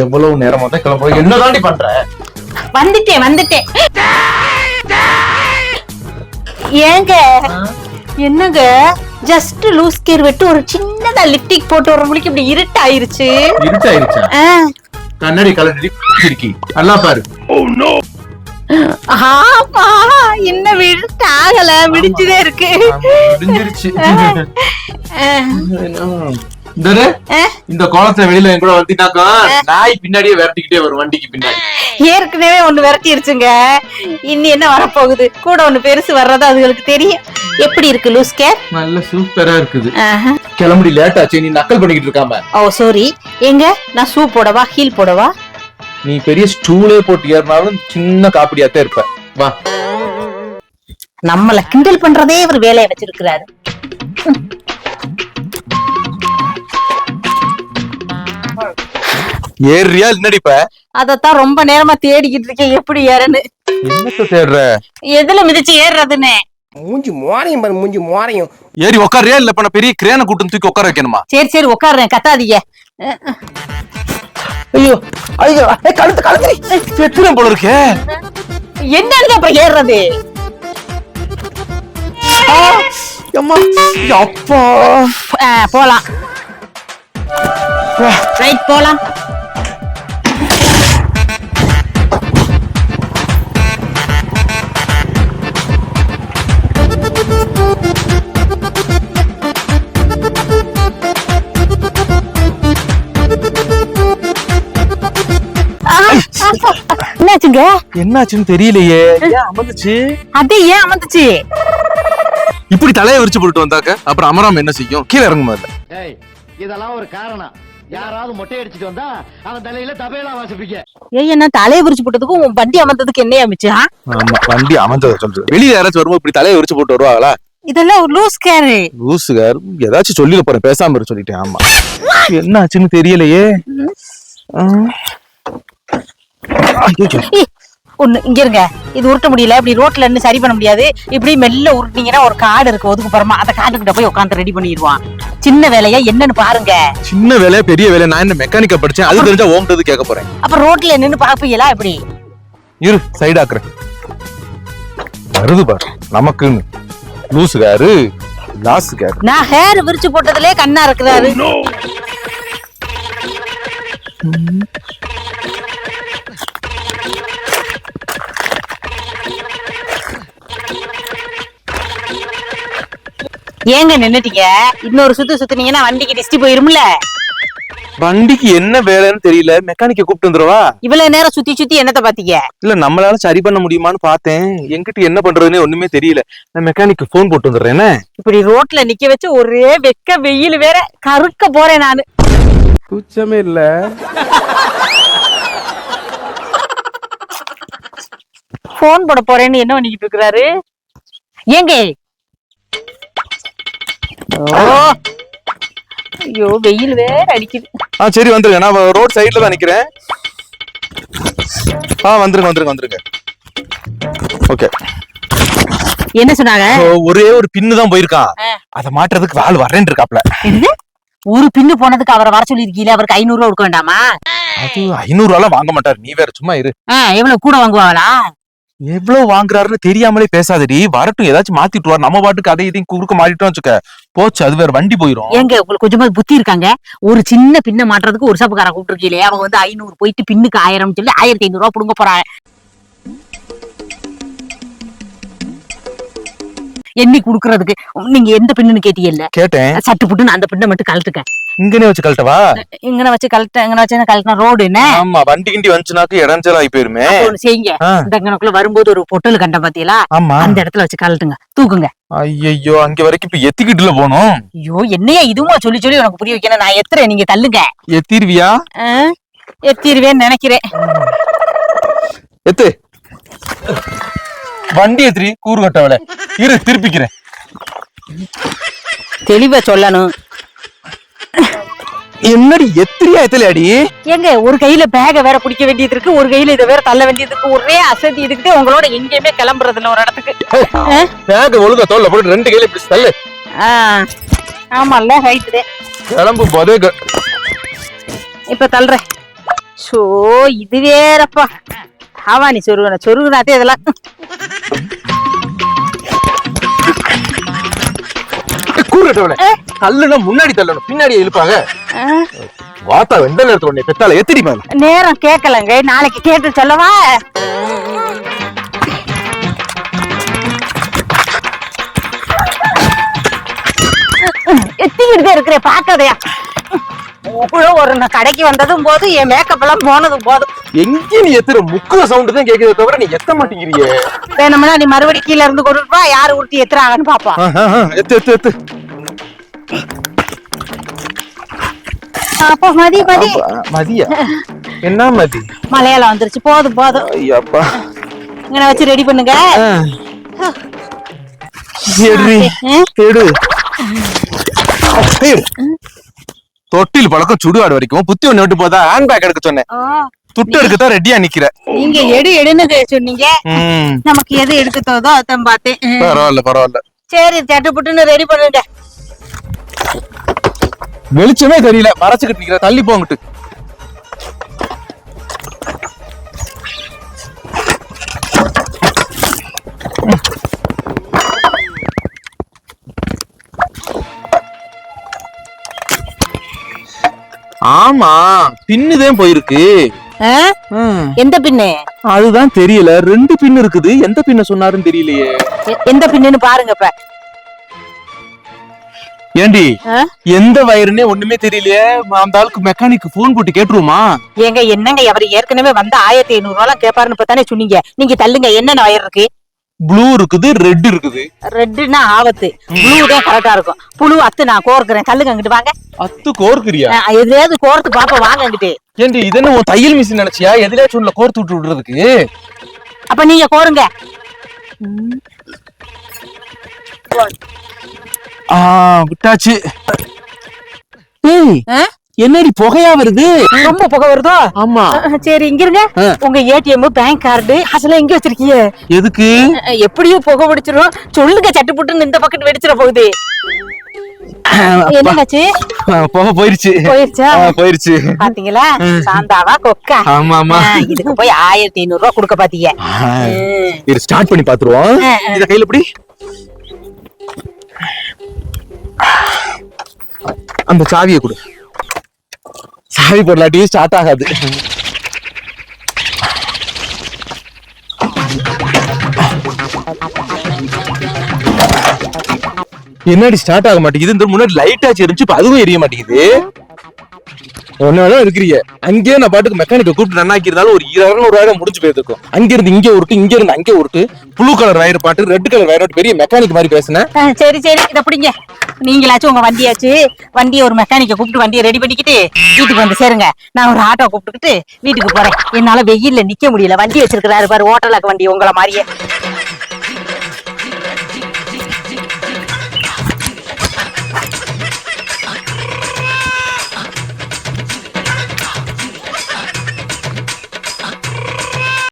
எவ்வளவு நேரமா தான் கிளம்ப என்ன தாண்டி பண்ற? வந்துட்டேன் வந்துட்டேன். ஏங்க என்னங்க? ஜஸ்ட் லூஸ் கேர் விட்டு ஒரு சின்னதா லிப்டிக் போட்டு வரவங்களுக்கு இப்படி இருட்டு ஆயிருச்சு இருட்டாயிருச்சா? ஆ, கண்ணாடி கலட்டி இருக்கி நல்லா பாரு. ஆமா இன்னும் விழுட்டு ஆகல விடிஞ்சுதே இருக்கு. இந்த ஆ. இந்த கோலத்தை வெளியில என் கூட வந்தினாக்கா நாய் பின்னாடியே விரட்டிக்கிட்டே வரும் வண்டிக்கு பின்னாடி. ஏற்கனவே ஒண்ணு விரட்டிருச்சுங்க. இன்னி என்ன வரப்போகுது? கூட ஒண்ணு பெருசு வர்றது அதுகளுக்கு தெரியும். எப்படி இருக்கு லூஸ் கேர் நல்ல சூப்பரா இருக்குது. கிளம்பி லேட் ஆச்சு. நீ நக்கல் பண்ணிக்கிட்டு இருக்காம. ஓ சாரி எங்க? நான் ஷூ போடவா? ஹீல் போடவா? நீ பெரிய ஸ்டூலே போட்டு ஏறினாலும் சின்ன காப்பிடியாத்தான் இருப்ப. வா. நம்மள கிண்டல் பண்றதே ஒரு வேலையை வச்சிருக்கிறாரு. ஏறியா இப்ப? அதத்தான் ரொம்ப நேரமா தேடிக்கிட்டு இருக்கேன். எப்படி ஏறன்னு? என்னத்த தேடுற? எதுல மிதிச்சு ஏறுறதுன்னு? மூஞ்சி மோரையும் பாரு மூஞ்சி மோரையும். ஏறி உட்காரியா இல்ல நான் பெரிய கிரேனை கூட்டம் தூக்கி உட்கார வைக்கணுமா? சரி சரி உட்காருறேன் கத்தாதீங்க. ஐயோ ஐயோ ஏய், கழுத்து கழுத்து. செத்துறேன் போல இருக்கே. என்னன்னு அப்புறம் ஏறுறது? அம்மா. அப்பா. ஆ, போலாம். ரைட் போலாம். என்னாச்சுங்க என்னாச்சுன்னு தெரியலையே. அமர்ந்துச்சு? அது ஏன் அமர்ந்துச்சு? இப்படி தலையை விரிச்சு போட்டு வந்தாக்க அப்புறம் அமராம என்ன செய்யும்? கீழே இறங்கும் முதல்ல. இதெல்லாம் ஒரு காரணம். யாராவது மொட்டை அடிச்சிட்டு வந்தா அவன் தலையில தபையலா வாசிப்பீங்க ஏய் என்ன தலையை விரிச்சு போட்டதுக்கும் உன் வண்டி அமர்ந்ததுக்கு என்ன அமைச்சு ஆமா வண்டி அமர்ந்ததை சொல்றது. வெளியில யாராச்சும் வரும்போது இப்படி தலையை விரிச்சு போட்டு வருவாங்களா? இதெல்லாம் ஒரு லூஸ் கேரு. லூசுகார் ஏதாச்சும் சொல்லிட போறேன். பேசாம இரு சொல்லிட்டேன். ஆமா. என்ன ஆச்சுன்னு தெரியலையே. ஒண்ணு இங்க இருங்க. இது உருட்ட முடியல. இப்படி ரோட்ல இருந்து சரி பண்ண முடியாது. இப்படி மெல்ல உருட்டினீங்கன்னா ஒரு காடு இருக்கு ஒதுக்குப்புறமா அந்த காட்டுக்கிட்ட போய் உட்காந்து ரெடி பண்ணிடுவான். சின்ன வேலையா என்னன்னு பாருங்க. சின்ன வேலை பெரிய வேலை நான் என்ன மெக்கானிக்கா படிச்சேன்? அது தெரிஞ்சா ஓம்றது கேட்க போறேன். அப்ப ரோட்ல நின்னு பாப்பீங்களா இப்படி? இரு சைடு ஆக்குறேன் வருது பாரு நமக்குன்னு. லூசுகாரு லாசுகாரு நான் ஹேர் விரிச்சு போட்டதுலயே கண்ணா இருக்கிறாரு. ஏங்க நின்னுட்டீங்க? இன்னொரு சுத்து சுத்துனீங்கன்னா வண்டிக்கு டிஸ்டி போயிரும்ல. வண்டிக்கு என்ன வேலைன்னு தெரியல. மெக்கானிக்க கூப்பிட்டு வந்துருவா இவ்வளவு நேரம் சுத்தி சுத்தி என்னத்த பாத்தீங்க? இல்ல நம்மளால சரி பண்ண முடியுமான்னு பார்த்தேன். எங்கிட்ட என்ன பண்றதுன்னே ஒண்ணுமே தெரியல. நான் மெக்கானிக்கு ஃபோன் போட்டு வந்துடுறேன். என்ன? இப்படி ரோட்ல நிக்க வச்சு ஒரே வெக்க வெயில் வேற. கருக்க போறேன் நானு. குச்சமே இல்ல. போன் போட போறேன்னு என்ன பண்ணிக்கிட்டு இருக்கிறாரு? ஏங்க ஐயோ வெயில் வேற அடிக்குது. ஆ சரி வந்துருங்க. நான் ரோட் சைடுல தான் நிக்கிறேன். ஆ வந்துருங்க வந்துருங்க வந்துருங்க. ஓகே என்ன சொன்னாங்க? ஒரே ஒரு பின்னு தான் போயிருக்கான். அத மாட்டுறதுக்கு ஆள் வரேன் இருக்காப்ல. ஒரு பின்னு போனதுக்கு அவரை வர சொல்லிருக்கீல அவருக்கு ஐநூறு ரூபா கொடுக்க வேண்டாமா? அது ஐநூறு ரூபாய் வாங்க மாட்டாரு. நீ வேற சும்மா இரு. எவ்வளவு? கூட வாங்குவாங்களா? எவ்வளவு வாங்குறாருன்னு தெரியாமலே பேசாதடி. வரட்டும் ஏதாச்சும் மாத்திட்டு வர நம்ம பாட்டுக்கு அதை இதையும் குறுக்க மாறிட்டோம் வச்சுக்க. போச்சு அது வேற வண்டி போயிரும். ஏங்க உங்களுக்கு கொஞ்சமாவது புத்தி இருக்காங்க? ஒரு சின்ன பின்ன மாட்டுறதுக்கு ஒரு சப்புக்கார கூப்பிட்டுருக்கீங்களே. அவங்க வந்து ஐநூறு போயிட்டு பின்னுக்கு ஆயிரம் சொல்லி ஆயிரத்தி ஐநூறு ரூபா புடுங்க போறாங்க எண்ணி குடுக்கறதுக்கு. நீங்க எந்த பின்னுன்னு கேட்டீங்கல்ல? கேட்டேன். சட்டு புட்டுன்னு அந்த பின்னை மட்டும் கழட்டுக்க இங்கனே வச்சு கழட்டவா? இங்கன வச்சு கழட்ட இங்கன வச்சு கழட்டினா ரோடு என்ன? ஆமா வண்டி கிண்டி வந்துச்சுனாக்கு இடைஞ்சல் ஆகி போயிருமே செய்யுங்க. இங்கனக்குள்ள வரும்போது ஒரு பொட்டல் கண்ட பாத்தீங்களா? ஆமா. அந்த இடத்துல வச்சு கழட்டுங்க. தூக்குங்க. ஐயோ அங்க வரைக்கும் இப்ப எத்திக்கிட்டுல போனோம். ஐயோ என்னையா இதுவும் சொல்லி சொல்லி உனக்கு புரிய வைக்கணும் நான் எத்துறேன் நீங்க தள்ளுங்க. எத்திருவியா? எத்திருவேன்னு நினைக்கிறேன். எத்து. வண்டி எத்திரி கூறு கட்டவள. இரு திருப்பிக்கிறேன். தெளிவா சொல்லணும். என்னடி எத்திரியா எத்தலையாடி ஏங்க ஒரு கையில பேக வேற பிடிக்க வேண்டியது இருக்கு ஒரு கையில இதை வேற தள்ள வேண்டியது இருக்கு ஒரே அசதி இதுக்கிட்டே உங்களோட எங்கேயுமே கிளம்புறது இல்ல ஒரு இடத்துக்கு? பேக ஒழுங்கா தோல்ல போட்டு ரெண்டு கையில இப்படி தள்ளு. ஆ. ஆமால்ல ரைட்டு கிளம்பும் போதே இப்ப தள்ளுறேன். சோ இது வேறப்பா. ஆவானி சொருகன சொருகுனாத்தே இதெல்லாம். தள்ளுனா முன்னாடி தள்ளணும் பின்னாடி இழுப்பாங்க. வாத்தா வெண்ட நேரத்துல உன்னை பெத்தால எத்தடி மேல. நேரம் கேட்கலங்க நாளைக்கு கேட்டு சொல்லவா? எத்திக்கிட்டு இருக்கிற பாக்காதையா ஒரு கடைக்கு வந்ததும் போதும் என் மேக்கப் எல்லாம் போனதும் போதும். எங்க நீ எத்துற முக்குற சவுண்ட் தான் கேக்குதே தவிர நீ எத்த மாட்டேங்கிறியே. வேணும்னா நீ மறுபடியும் கீழ இருந்து கொண்டு வா யாரு உருட்டி எத்துறாங்கன்னு ஆஹ், எத்து எத்து எத்து. அப்போ மதி மதி. மதியா? என்ன மதி? மலையாளம் வந்துருச்சு. போதும் போதும். ஐயப்பா. இங்க வச்சு ரெடி பண்ணுங்க. எடு? எடு. தொட்டில் பழக்கம் சுடுகாடு வரைக்கும் புத்தி ஒண்ணு விட்டு போதா? ஹேண்ட் பேக் எடுக்க சொன்னேன். துட்டு எடுக்கத்தான் ரெடியா நிக்கிற. நீங்க எடு எடுன்னு சொன்னீங்க. நமக்கு எது எடுக்க தோதோ அதான் பார்த்தேன். பரவாயில்ல பரவாயில்ல. சரி சட்டு புட்டுன்னு ரெடி பண்ணுங்க. வெளிச்சமே தெரியல. மறைச்சுக்கிட்டு நிக்கிற. தள்ளி போங்கிட்டு ஆமா பின்னுதான் போயிருக்கு. எந்த பின்னு? அதுதான் தெரியல. ரெண்டு பின் இருக்குது. எந்த பின்ன சொன்னாருன்னு தெரியலையே. எந்த பின்னுன்னு பாருங்க இப்ப. ஏண்டி? எந்த வயருன்னே ஒண்ணுமே தெரியலையே. அந்த ஆளுக்கு மெக்கானிக் போன் போட்டு கேட்டுருவோமா? ஏங்க என்னங்க அவர் ஏற்கனவே வந்த ஆயிரத்தி ஐநூறு ரூபாய் கேட்பாருன்னு இப்பதானே சொன்னீங்க. நீங்க தள்ளுங்க என்னென்ன வயர் இருக்கு? ப்ளூ இருக்குது ரெட் இருக்குது. ரெட்டுன்னா ஆபத்து. ப்ளூ தான் கரெக்டா இருக்கும். புழு அத்து நான் கோர்க்கிறேன். தள்ளுங்க அங்கிட்டு வாங்க. அத்து கோர்க்கிறியா? ஆ, எதுலயாவது கோர்த்து பாப்ப வாங்க அங்கிட்டு ஏண்டி இது என்ன உன் தையல் மிஷின் நினைச்சியா? எதுலயாச்சும் உள்ள கோர்த்து விட்டு விடுறதுக்கு? அப்ப நீங்க கோருங்க. ஆ விட்டாச்சு. ஏய்? என்னடி புகையா வருது? ரொம்ப புகை வருதோ? ஆமா. சரி இங்க இருங்க. உங்க ஏடிஎம் பேங்க் கார்டு அசல எங்க வச்சிருக்கீங்க? எதுக்கு? அஹ் எப்படியும் புகை பிடிச்சிரும். சொல்லுங்க சட்டுப்புட்டுன்னு இந்த பக்கெட் வெடிச்சிட போகுது. என்னங்காச்சு ஆ, புகை போயிருச்சு. போயிருச்சா? போயிருச்சு. பாத்தீங்களா? சாந்தாவா கொக்கா? ஆமா ஆமா. இதுக்கு போய் ஆயிரத்தி ஐநூறு ரூபாய் கொடுக்க பாத்தீங்க. இது ஸ்டார்ட் பண்ணி பாத்துருவோம். இத கையில எப்படி அந்த சாவியை கொடு. சாவி போடலாட்டி ஸ்டார்ட் ஆகாது. என்னடி ஸ்டார்ட் ஆக மாட்டேங்குது? இந்த முன்னாடி லைட் ஆச்சு இருந்துச்சு இப்ப அதுவும் எரிய மாட்டேங்குது. ஒன்னாலும் இருக்கிறீங்க. அங்கேயே நான் பாட்டுக்கு மெக்கானிக்க கூப்பிட்டு நன்னாக்கி இருந்தாலும் ஒரு இருநூறு முடிஞ்சு போயிருக்கும். அங்க இருந்து இங்க ஒருட்டு இங்க இருந்து அங்கே ஒருட்டு ப்ளூ கலர் வயர் பாட்டு ரெட் கலர் வயர் பெரிய மெக்கானிக் மாதிரி பேசுனேன். சரி சரி இதை பிடிங்க. நீங்களாச்சும் உங்க வண்டியாச்சு வண்டியை ஒரு மெக்கானிக்க கூப்பிட்டு வண்டியை ரெடி பண்ணிக்கிட்டு வீட்டுக்கு வந்து சேருங்க. நான் ஒரு ஆட்டோ கூப்பிட்டுக்கிட்டு வீட்டுக்கு போறேன். என்னால வெயில்ல நிக்க முடியல. வண்டி வச்சிருக்கிறாரு பாரு ஓட்டலாக்கு வண்டி உங்களை மாதிரியே.